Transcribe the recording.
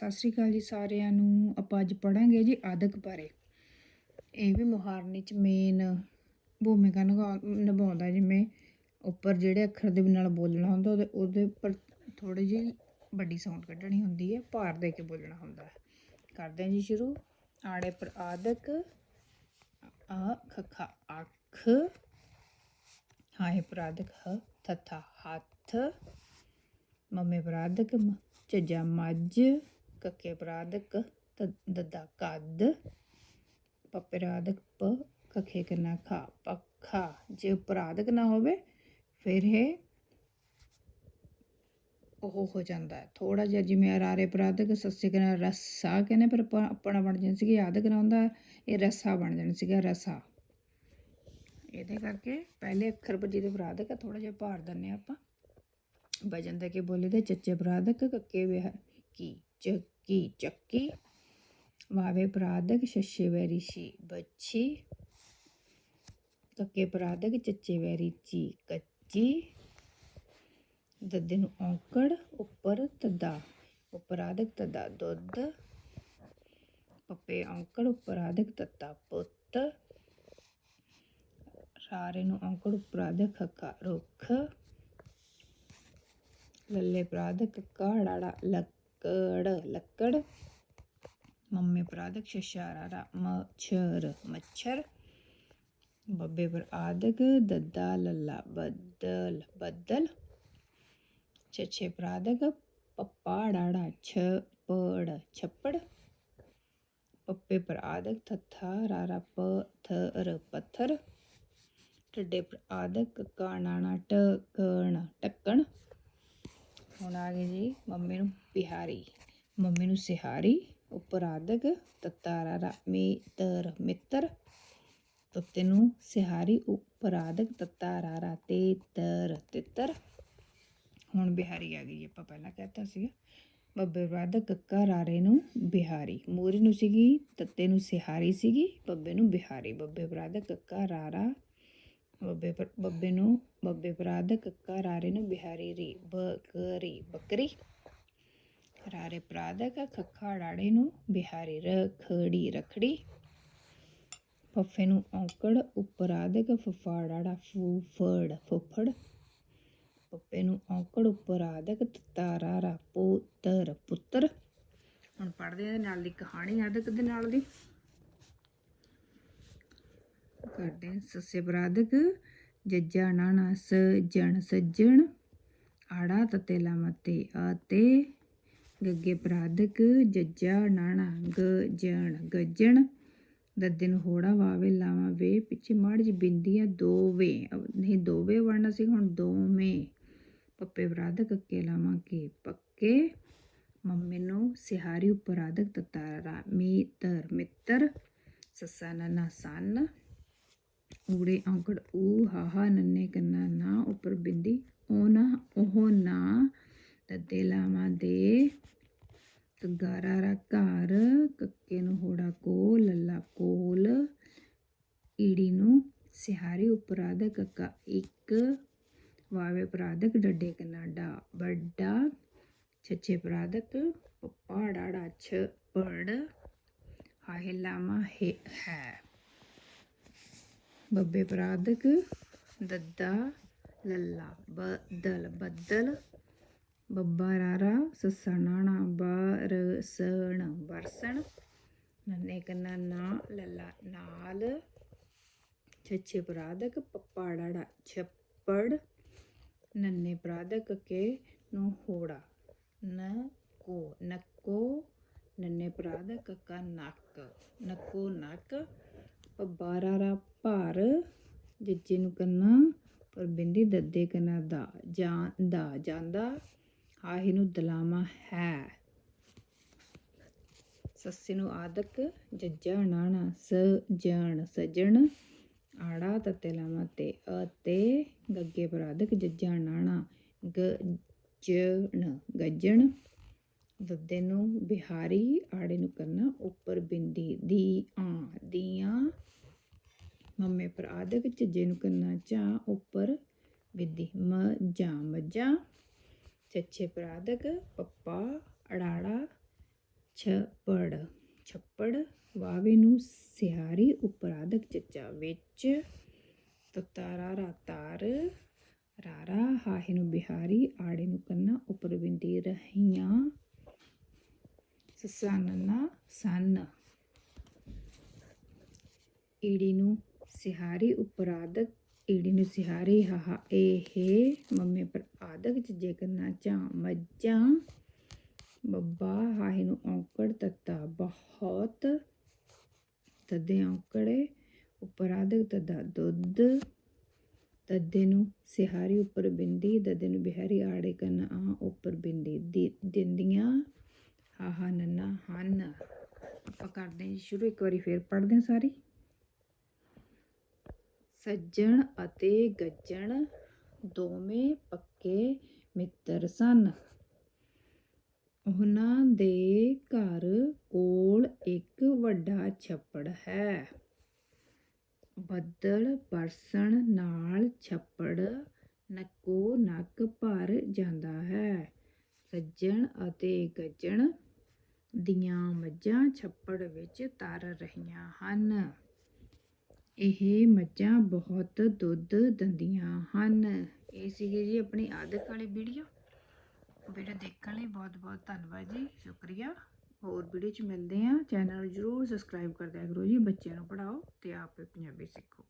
ਸਤਿ ਸ਼੍ਰੀ ਅਕਾਲ ਜੀ ਸਾਰਿਆਂ ਨੂੰ। ਆਪਾਂ ਅੱਜ ਪੜਾਂਗੇ ਜੀ ਆਦਕ ਬਾਰੇ। ਇਹ ਵੀ ਮੁਹਾਰਨੀ ਚ ਮੇਨ ਭੂਮਿਕਾ ਨਿਭਾ- ਨਿਭਾਉਂਦਾ ਜਿਵੇਂ ਉੱਪਰ ਜਿਹੜੇ ਅੱਖਰ ਦੇ ਨਾਲ ਬੋਲਣਾ ਹੁੰਦਾ ਉਹਦੇ ਉਹਦੇ ਉੱਪਰ ਥੋੜੀ ਜਿਹੀ ਵੱਡੀ ਸਾਊਂਡ ਕੱਢਣੀ ਹੁੰਦੀ ਹੈ, ਭਾਰ ਦੇ ਕੇ ਬੋਲਣਾ ਹੁੰਦਾ ਹੈ। ਕਰਦੇ ਹਾਂ ਜੀ ਸ਼ੁਰੂ। ਆੜੇ ਪਰ ਆਦਿਕ ਆ ਖਖਾ ਅੱਖ। ਹਾਏ ਪ੍ਰਾਦਿਕ ਹ ਥਥਾ ਹੱਥ। ਮੰਮੇ ਪ੍ਰਾਦਿਕ ਮ ਝੱਜਾ ਮੱਝ। ਕੱਕੇ ਪ੍ਰਾਦਿਕ ਤ- ਦੱਦਾ ਕੱਦ, ਪੱਪੇ ਪ੍ਰਾਦਿਕ ਪ, ਕਖੇ ਕਨਾ ਖਾ, ਪੱਖਾ। ਜੇ ਅਪਰਾਧਕ ਨਾ ਹੋਵੇ, ਫਿਰ ਇਹ ਉਹ ਹੋ ਜਾਂਦਾ ਹੈ। ਥੋੜਾ ਜਿਹਾ ਜਿਵੇਂ ਅਰਾਰੇ ਪ੍ਰਾਦਿਕ ਸੱਸੇ ਕਰਨਾ ਰਸਾ ਕਹਿੰਦੇ, ਪਰ ਆਪਣਾ ਬਣ ਜਾਂਦਾ ਸੀ ਆਦਿਕ ਨਾ ਹੁੰਦਾ ਇਹ ਰਸਾ ਬਣ ਜਾਣਾ ਸੀਗਾ, ਰਸਾ। ਇਹਦੇ ਕਰਕੇ ਪਹਿਲੇ ਅੱਖਰ ਪਰ ਜਿਹਦੇ ਪ੍ਰਾਦਿਕ ਥੋੜਾ ਜਿਹਾ ਭਾਰ ਦਿੰਨੇ ਆਪਾਂ। ਵਜਨ ਦੇ ਕੇ ਬੋਲੇ ਦੇ, ਚੱਚੇ ਅਪਰਾਧਕ ਕੱਕੇ ਵਿਹ, ਕੀ? ਚੱਕੀ ਚੱਕੀ। ਵਾਵੇ ਪ੍ਰਾਦਿਕ ਛੱਛੇ ਵੈਰੀ ਛੀ ਬੱਛੀ ਕੱਕੇ ਪ੍ਰਾਦਿਕ ਚੱਚੇ ਵੈਰੀ ਚੀ ਨੂੰ ਔਂਕੜ ਉੱਪਰ ਤਦਾ। ਉਪਰਾਦਿਕ ਤਦਾ ਦੁੱਧ। ਪੱਪੇ ਔਂਕੜ ਉਪਰਾਧਕ ਤਤਾ ਪੁੱਤ। ਰਾਰੇ ਨੂੰ ਔਂਕੜ ਉਪਰਾਦਿਕ ਖੱਕਾ ਰੁੱਖ। ਲੱਲੇ ਪ੍ਰਾਦਿਕ ਕਾੜਾੜਾ ਲੱਕੜ ਲੱਕੜ। ਮੰਮੇ ਪ੍ਰਾਦਿਕ ਸ਼ਸ਼ਾਰਾ ਮੱਛਰ ਮੱਛਰ। ਬੱਬੇ ਪਰ ਆਦਿਕ, ਦੱਦਾ, ਲੱਲਾ ਬੱਦਲ ਬੱਦਲ। ਛੇ ਪ੍ਰਾਦਿਕ ਪੱਪਾ, ਡਾੜਾ ਛਪੜ ਛੱਪੜ। ਪੱਪੇ ਪਰ ਆਦਿਕ, ਥਥਾ, ਰਾਰਾ ਪਥਰ ਪੱਥਰ। ਟੱਡੇ ਪਰ ਆਦਿਕ ਕਾਣਾਣਾ ਟਕਣ ਟੱਕਣ ਹੁਣ ਆ ਗਏ ਜੀ ਮੰਮੀ ਨੂੰ ਬਿਹਾਰੀ ਮੰਮੀ ਨੂੰ ਸਿਹਾਰੀ ਉਪਰਾਧਕ ਆਦਿਕ ਤਤਾਰਾ ਰਾ ਮਿੱਤਰ ਤੱਤੇ ਨੂੰ ਸਿਹਾਰੀ ਉਪਰਾਧਕ ਆਦਿਕ ਤਤਾਰਾ ਰਾ ਤੇਤਰ ਤਿੱਤਰ। ਹੁਣ ਬਿਹਾਰੀ ਆ ਗਈ ਜੀ, ਆਪਾਂ ਪਹਿਲਾਂ ਕਹਿਤਾ ਸੀਗਾ। ਬੱਬੇ ਬਾਅਦ ਕੱਕਾ ਰਾਰੇ ਨੂੰ ਬਿਹਾਰੀ। ਮੋਰੀ ਨੂੰ ਸੀਗੀ ਤੱਤੇ ਨੂੰ ਸਿਹਾਰੀ ਸੀਗੀ ਬੱਬੇ ਨੂੰ ਬਿਹਾਰੀ। ਬੱਬੇ ਬਾਅਦ ਕੱਕਾ ਰਾਰਾ ਬੱਬੇ ਬੱਬੇ ਨੂੰ, ਬੱਬੇ ਪ੍ਰਾਦ ਕੱਕਾ ਰਾਰੇ ਨੂੰ ਬਿਹਾਰੀ ਰੀ ਬਕਰੀ ਬੱਕਰੀ। ਰਾਰੇ ਪ੍ਰਾਦਕ ਖੱਖਾ ਡਾੜੇ ਨੂੰ ਬਿਹਾਰੀ ਰਖੜੀ ਰਖੜੀ। ਫੱਫੇ ਨੂੰ ਔਂਕੜ ਉਪਰਾਦਕ ਫਫਾ ਡਾੜਾ ਫੂਫੜ, ਫੁੱਫੜ। ਪੱਪੇ ਨੂੰ ਔਂਕੜ ਉਪਰਾਦਕ ਤਤਾਰਾ ਰਾ ਪੁੱਤਰ। ਪੁੱਤਰ ਹੁਣ ਪੜ੍ਹਦੇ ਹਾਂ ਨਾਲ ਦੀ ਕਹਾਣੀ ਆਦਿਕ ਦੇ ਨਾਲ ਦੀ। ਕਰਦੇ ਹਾਂ ਸੱਸੇ ਪ੍ਰਾਦਕ ਜੱਜਾ ਨਾਣਾ ਸਜਣ ਸੱਜਣ, ਆੜਾ ਤਤੇ ਲਾਮਤੇ ਆਤੇ ਗੱਗੇ ਪ੍ਰਾਦਕ ਜੱਜਾ ਨਾਣਾ ਗਜਣ ਗਜਣ, ਦੱਦੇ ਨੂੰ ਹੋੜਾ ਵਾਵੇ ਲਾਵਾਂ ਵੇ, ਪਿੱਛੇ ਮਾੜੀ ਜੀ ਬਿੰਦੀਆਂ ਦੋਵੇਂ ਨਹੀਂ ਦੋਵੇਂ ਵੜਨਾ ਸੀ, ਹੁਣ ਦੋਵੇਂ। ਪੱਪੇ ਪ੍ਰਾਦਕ ਅੱਕੇ ਲਾਵਾਂ ਕੇ ਪੱਕੇ, ਮੰਮੀ ਨੂੰ ਸਿਹਾਰੀ ਉਪਰਾਦਕ ਤਤਾਰਾ ਮਿੱਤਰ ਮਿੱਤਰ, ਸੱਸਾ ਨਨਾ ਸੰਨ ਊੜੇ ਔਂਕੜ, ਊ ਹਾਹਾ ਨੰਨੇ ਕੰਨਾ ਨਾ ਉੱਪਰ ਬਿੰਦੀ, ਉਹ ਨਾ ਉਹ ਨਾ ਦੱਦੇ ਲਾਵਾਂ ਦੇ ਗਾਰਾ ਰਾ ਘਰ, ਕੱਕੇ ਨੂੰ ਹੋੜਾ ਕੋ ਲੱਲਾ ਕੋਲ, ਈੜੀ ਨੂੰ ਸਿਹਾਰੀ ਉਪਰਾਧਕ ਕੱਕਾ ਇੱਕ, ਵਾਵੇ ਪ੍ਰਾਦਕ, ਡੱਡੇ ਕੰਨਾ ਡਾ, ਵੱਡਾ, ਛੱਛੇ ਪ੍ਰਾਦਕ, ਪੱਪਾ ਡਾੜਾ ਛ ਪੜ ਹਾਹੇ ਲਾਮਾ ਹੈ। ਬੱਬੇ ਪ੍ਰਾਦਕ ਦੱਦਾ, ਲੱਲਾ ਬਦਲ ਬੱਦਲ, ਬੱਬਾ ਰਾਰਾ, ਸੱਸਾ ਨਾਣਾ ਬਰਸਣ ਬਰਸਣ ਨੰਨੇ ਕੰਨਾ, ਨਾ, ਲੱਲਾ, ਨਾਲ, ਛੱਛੇ ਪ੍ਰਾਦਕ ਪੱਪਾ ਡਾੜਾ ਛੱਪੜ, ਨੰਨੇ ਪ੍ਰਾਦਕ ਕੇ, ਨੂੰ ਹੋੜਾ, ਨ, ਕੋ, ਨੱਕੋ, ਨੰਨੇ ਪ੍ਰਾਦਕ ਕਾ, ਨੱਕ, ਨੱਕੋ, ਨੱਕ ਪਬਾਰਾ ਭਾਰ ਜੱਜੇ ਨੂੰ ਕੰਨਾ, ਪਰ ਬਿੰਦੀ ਦੱਦੇ ਕੰਨਾ ਦਾ ਜਾਂਦਾ ਜਾਂਦਾ ਹਾਹੀ ਨੂੰ ਦਲਾਮਾ ਹੈ। ਸੱਸੇ ਨੂੰ ਆਦਕ ਜੱਜਾ ਨਾਣਾ ਸਜਣ ਸਜਣ, ਆੜਾ ਤਤੇ ਲਾਮਾ ਤੇ ਅਤੇ ਗੱਗੇ ਪ੍ਰਾਦਕ ਜੱਜਾ ਨਾਣਾ ਗਜਣ ਗੱਜਣ। ਦੱਦੇ ਨੂੰ ਬਿਹਾਰੀ, ਆੜੇ ਨੂੰ ਕਰਨਾ ਉੱਪਰ ਬਿੰਦੀ ਦੀ ਆ ਦੀਆਂ। ਮੰਮੇ ਪਰ ਆਦਿਕ ਝੱਜੇ ਨੂੰ ਕਰਨਾ ਚਾ ਉੱਪਰ ਵਿਧੀ ਮ ਜਾ ਮੱਝਾਂ ਚੱਛੇ ਪ੍ਰਾਦਕ ਪੱਪਾ, ਅੜਾੜਾ ਛਪੜ ਛੱਪੜ, ਵਾਵੇ ਨੂੰ ਸਿਹਾਰੀ ਉਪਰਾਧਕ ਚੱਚਾ ਵਿੱਚ। ਤਤਾਰਾ ਰਾਤਾਰ ਰਾਰਾ, ਹਾਹੇ ਨੂੰ ਬਿਹਾਰੀ, ਆੜੇ ਨੂੰ ਕੰਨਾ, ਉੱਪਰ ਬਿੰਦੀ ਰਹੀਆਂ। ਸੱਸਾ ਨੰਨਾ ਸੰਨ ਈੜੀ ਨੂੰ ਸਿਹਾਰੀ ਉਪਰਾਧਕ ਈੜੀ ਨੂੰ ਸਿਹਾਰੀ ਹਾਹਾ ਇਹ ਮੰਮੀ ਪਰ ਆਦਕ ਜੇ ਕਰਨਾ ਚਾ ਮੱਝਾਂ ਬੱਬਾ ਹਾਹੇ ਨੂੰ ਔਂਕੜ ਤੱਤਾ ਬਹੁਤ ਤਦੇ ਔਂਕੜੇ ਉਪਰਾਧਕ ਤਦਾ ਦੁੱਧ ਤਦੇ ਨੂੰ ਸਿਹਾਰੀ ਉੱਪਰ ਬਿੰਦੀ ਦਦੇ ਨੂੰ ਬਿਹਾਰੀ ਆੜੇ ਕੰਨ ਆ ਉੱਪਰ ਬਿੰਦੀ ਦਿ- ਦਿੰਦੀਆਂ ਹਾਹਾ ਨੰਨਾ, ਹਨ। ਆਪਾਂ ਕਰਦੇ ਹਾਂ ਜੀ ਸ਼ੁਰੂ, ਇੱਕ ਵਾਰੀ ਫੇਰ ਪੜ੍ਹਦੇ ਹਾਂ ਸਾਰੀ। ਸੱਜਣ ਅਤੇ ਗੱਜਣ, ਦੋਵੇਂ ਪੱਕੇ ਮਿੱਤਰ ਸਨ। ਉਹਨਾਂ ਦੇ ਘਰ ਕੋਲ ਇੱਕ ਵੱਡਾ ਛੱਪੜ ਹੈ। ਬੱਦਲ ਬਰਸਣ ਨਾਲ ਛੱਪੜ ਨੱਕੋ ਨੱਕ ਭਰ ਜਾਂਦਾ ਹੈ। ਸੱਜਣ ਅਤੇ ਗੱਜਣ ਦੀਆਂ ਮੱਝਾਂ ਛੱਪੜ ਵਿੱਚ ਤਰ ਰਹੀਆਂ ਹਨ। ਇਹ ਮੱਝਾਂ ਬਹੁਤ ਦੁੱਧ ਦਿੰਦੀਆਂ ਹਨ। ਇਹ ਸੀਗੇ ਜੀ ਆਪਣੀ ਆਦਕ ਵਾਲੀ ਵੀਡੀਓ। ਵੀਡੀਓ ਦੇਖਣ ਲਈ ਬਹੁਤ ਬਹੁਤ ਧੰਨਵਾਦ ਜੀ, ਸ਼ੁਕਰੀਆ। ਹੋਰ ਵੀਡੀਓ ਚ ਮਿਲਦੇ ਆ ਚੈਨਲ ਨੂੰ ਜਰੂਰ ਸਬਸਕ੍ਰਾਈਬ ਕਰ ਦਿਆ ਕਰੋ ਜੀ, ਬੱਚਿਆਂ ਨੂੰ ਪੜਾਓ ਤੇ ਆਪ ਵੀ ਪੰਜਾਬੀ ਸਿੱਖੋ।